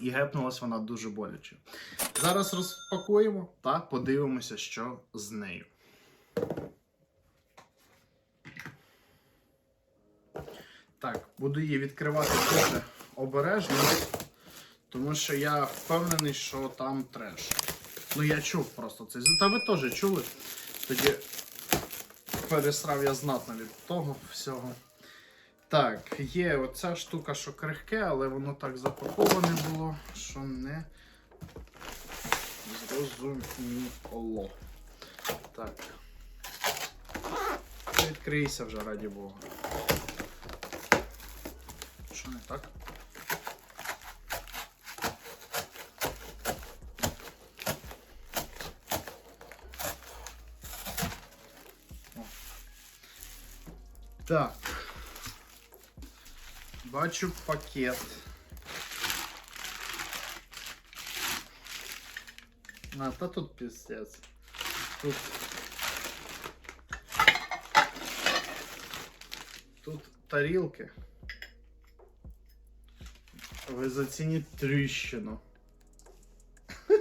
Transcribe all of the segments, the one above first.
І гепнулась вона дуже боляче. Зараз розпакуємо та подивимося, що з нею. Так, буду її відкривати дуже обережно, тому що я впевнений, що там треш. Ну, я чув просто це. Та ви теж чули. Тоді пересрав я знатно від того всього. Так, є оця штука, що крихке, але воно так запаковане було, що не зрозуміло. Так. Відкрийся вже, раді Бога. Що не так? О. Так. Бачу пакет. А, та тут пиздец. Тут. Тут тарілки. Ви зацініть тріщину.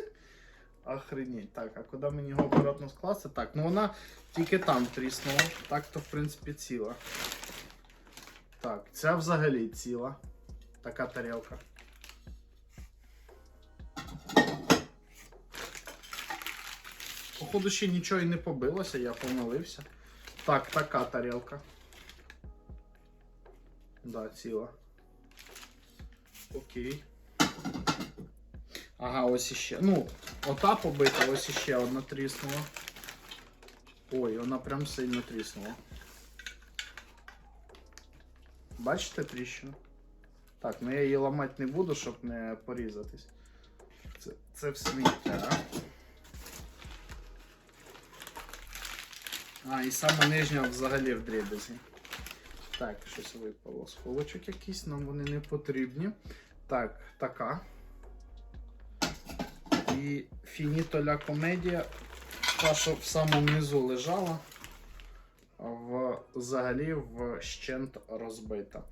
Охренеть. Так, а куди мені його акуратно скласти? Так, ну вона тільки там тріснула. Так то в принципі ціла. Так, ця взагалі ціла. Така тарілка. Походу ще нічого і не побилося, я помилився. Так, така тарілка. Да, ціла. Окей. Ага, ось іще. Ну, ота побита, ось іще одна тріснула. Ой, вона прям сильно тріснула. Бачите тріщину? Так, ну я її ламати не буду, щоб не порізатись. Це, це в сміття. А, і саме нижня взагалі в дрібезі. Так, щось випало з полочок якісь, нам вони не потрібні. Так, така. І фінітоля комедія, та, що в самому низу лежала, взагалі вщент розбита.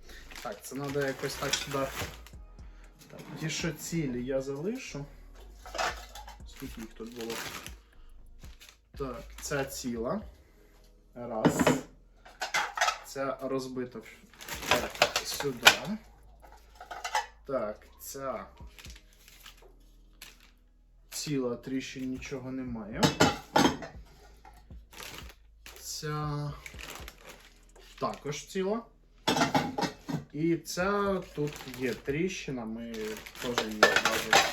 Так, це треба якось так сюди. Так, ті, що цілі я залишу. Скільки їх тут було? Так, ця ціла. Раз. Ця розбита так, сюди. Так, ця ціла тріщин нічого немає. Ця також ціла. І ця тут є тріщина, ми теж її одразу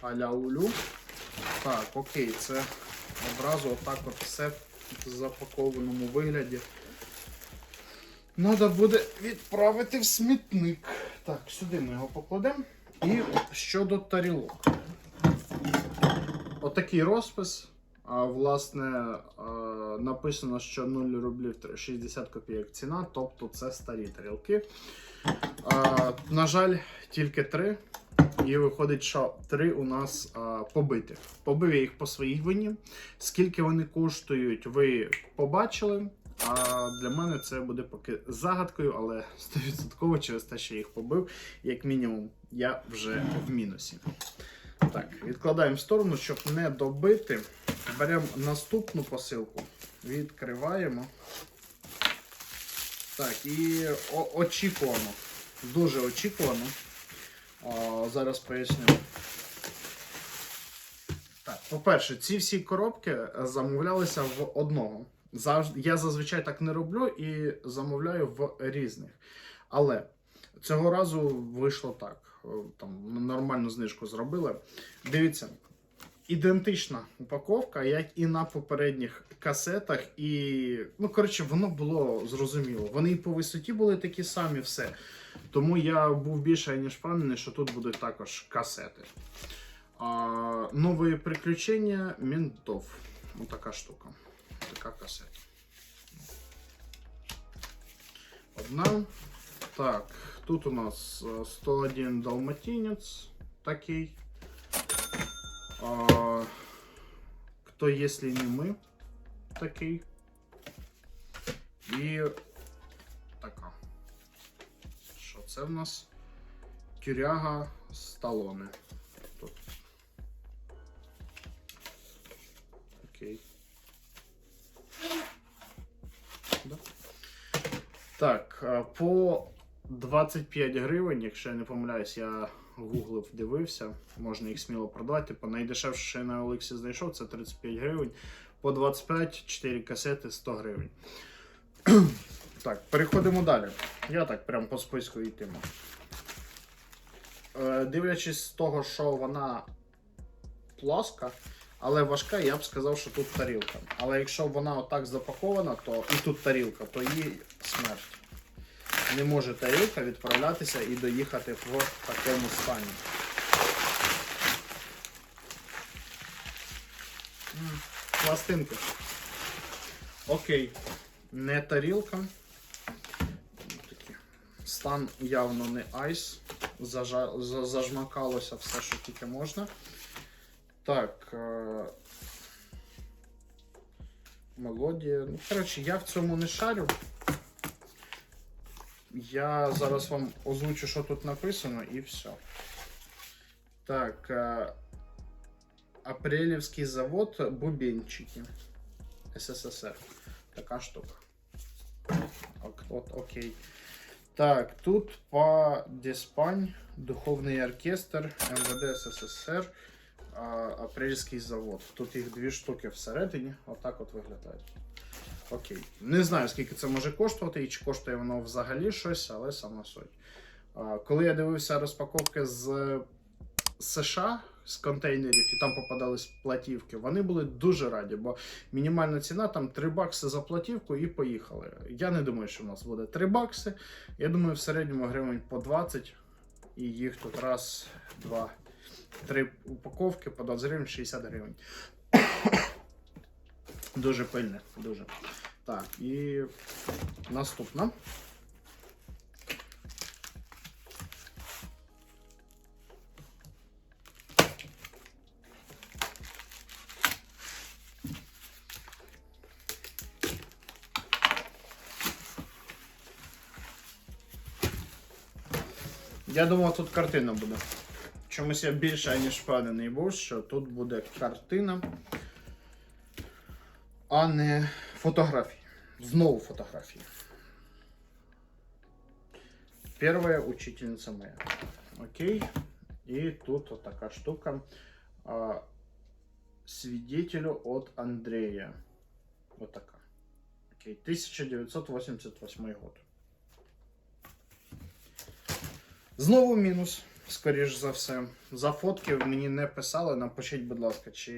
аля улю. Так, окей, це одразу отак от все в запакованому вигляді. Треба буде відправити в смітник. Так, сюди ми його покладемо. І щодо тарілок. Отакий розпис. А, власне, а, написано, що 0 рублів 60 копійок ціна, тобто це старі тарілки. А, на жаль, тільки три. І виходить, що три у нас а, побиті. Побив я їх по своїй вині. Скільки вони коштують, ви побачили. А для мене це буде поки загадкою, але 100% через те, що я їх побив, як мінімум, я вже в мінусі. Так, відкладаємо в сторону, щоб не добити. Беремо наступну посилку, відкриваємо. Так, і о- очікувано. Дуже очікувано. А, зараз поясню. Так, по-перше, ці всі коробки замовлялися в одного. Я зазвичай так не роблю і замовляю в різних. Але цього разу вийшло так. Е, Там нормальну знижку зробили. Дивіться, ідентична упаковка, як і на попередніх касетах. І, ну, коротше, воно було зрозуміло. Вони і по висоті були такі самі, все. Тому я був більше ніж впевнений, що тут будуть також касети. А, нові приключення ментов. Ось така штука. Така касета. Одна. Так, тут у нас е, 101 далматинец такий. А, Кто, если не мы, такий. І така. Що це в нас? Тюряга Сталоне. Тут. Окей. Да. Так, по 25 гривень, якщо я не помиляюсь, я гуглив, дивився, можна їх сміло продавати. Типу, найдешевше, що я на Олексі знайшов, це 35 гривень. По 25, 4 касети 100 гривень. так, переходимо далі. Я так прям по списку йтиму. Е, дивлячись з того, що вона плоска, але важка, я б сказав, що тут тарілка. Але якщо вона отак запакована, то і тут тарілка, то її смерть. Не може тарілка відправлятися і доїхати в такому стані. Пластинки. Окей. Не тарілка. Стан явно не айс. Зажа... Зажмакалося все, що тільки можна. Так. Е... Мелодія. Ну, коротше, я в цьому не шарю. Я зараз вам озвучу, що тут написано, і все. Так. Е... Апрелівський завод Бубенчики. СССР. Така штука. Ок, от, окей. Так, тут по Деспань, Духовний оркестр, МВД СССР, Апрельський завод. Тут їх дві штуки всередині. Отак от виглядають. Окей. Не знаю, скільки це може коштувати і чи коштує воно взагалі щось, але сама суть. Коли я дивився розпаковки з США, з контейнерів, і там попадались платівки, вони були дуже раді, бо мінімальна ціна там 3 бакси за платівку і поїхали. Я не думаю, що в нас буде 3 бакси. Я думаю, в середньому гривень по 20. І їх тут раз, два, три упаковки по 20 гривень, 60 гривень. Дуже пильне, дуже. Так, і наступна. Я думав, тут картина буде. Чомусь я більше, ніж впевнений був, що тут буде картина, а не фотографії. Знову фотографії. Первая учительница моя. Окей. И тут вот такая штука. А, свидетелю от Андрея. Вот такая. Окей. 1988 год. Знову мінус, Скоріш за все. За фотки мені не писали. Напишіть, будь ласка, чи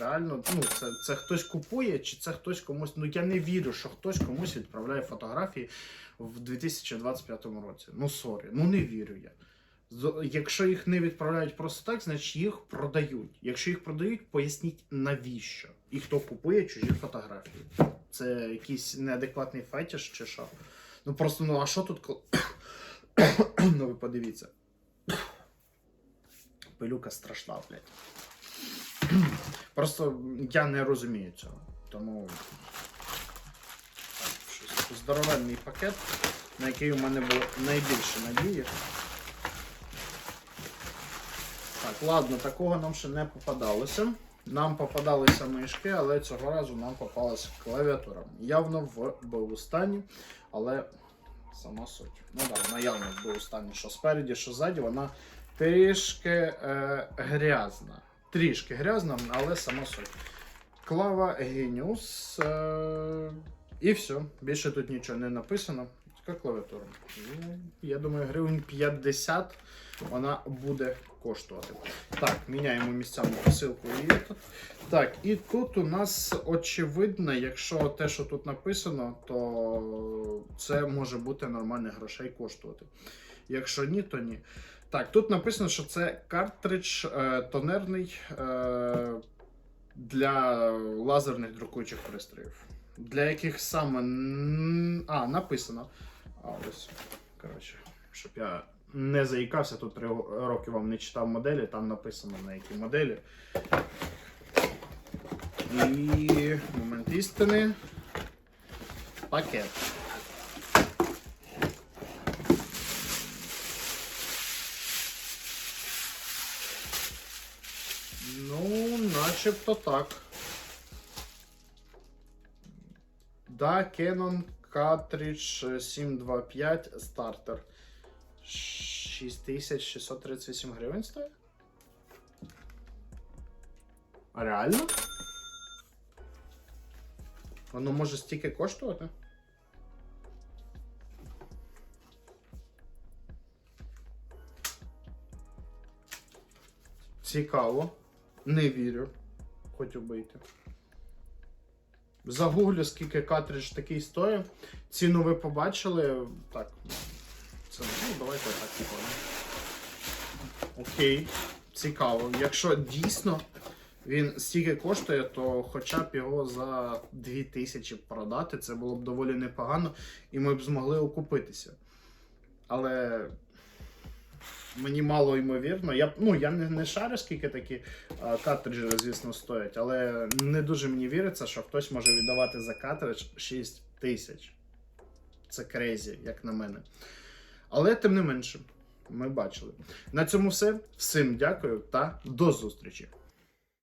реально ну, це, це хтось купує, чи це хтось комусь. Ну я не вірю, що хтось комусь відправляє фотографії в 2025 році. Ну сорі, ну не вірю я. Якщо їх не відправляють просто так, значить їх продають. Якщо їх продають, поясніть навіщо і хто купує чужі фотографії. Це якийсь неадекватний фетіш чи що? Ну просто ну а що тут ну ви подивіться. Пилюка страшна, блядь. Просто я не розумію цього. Тому щось здоровенний пакет, на який у мене було найбільше надії. Так, ладно, такого нам ще не попадалося. Нам попадалися мишки, але цього разу нам попалася клавіатура. Явно в БУ стані, але сама суть. Ну так, вона явно в БУ стані, що спереді, що ззаді, вона трішки е, грязна. Трішки грязна, але сама суть. Клава Genius. Е, і все. Більше тут нічого не написано. Така клавіатура. Ну, я думаю, гривень 50 вона буде коштувати. Так, міняємо місцями посилку. Так, і тут у нас очевидно, якщо те, що тут написано, то це може бути нормальних грошей коштувати. Якщо ні, то ні. Так, тут написано, що це картридж е, тонерний е, для лазерних друкуючих пристроїв. Для яких саме. А, написано. А, ось. Коротше, щоб я не заїкався, тут три роки вам не читав моделі, там написано на які моделі. І момент істини. Пакет. Ну, начебто так. Да, Canon Cartridge 725 стартер. 6638 гривень стоїть? А реально? Воно може стільки коштувати? Цікаво. Не вірю. Хоч убийте. Загуглю, скільки картридж такий стоїть. Ціну ви побачили. Так. Це, ну, давайте так ну. Окей. Цікаво. Якщо дійсно він стільки коштує, то хоча б його за 2000 продати, це було б доволі непогано, і ми б змогли окупитися. Але мені мало ймовірно. Я, ну, я не, не шарю, скільки такі а, картриджі, звісно, стоять, але не дуже мені віриться, що хтось може віддавати за картридж 6 тисяч. Це крейзі, як на мене. Але тим не менше, ми бачили. На цьому все. Всім дякую та до зустрічі!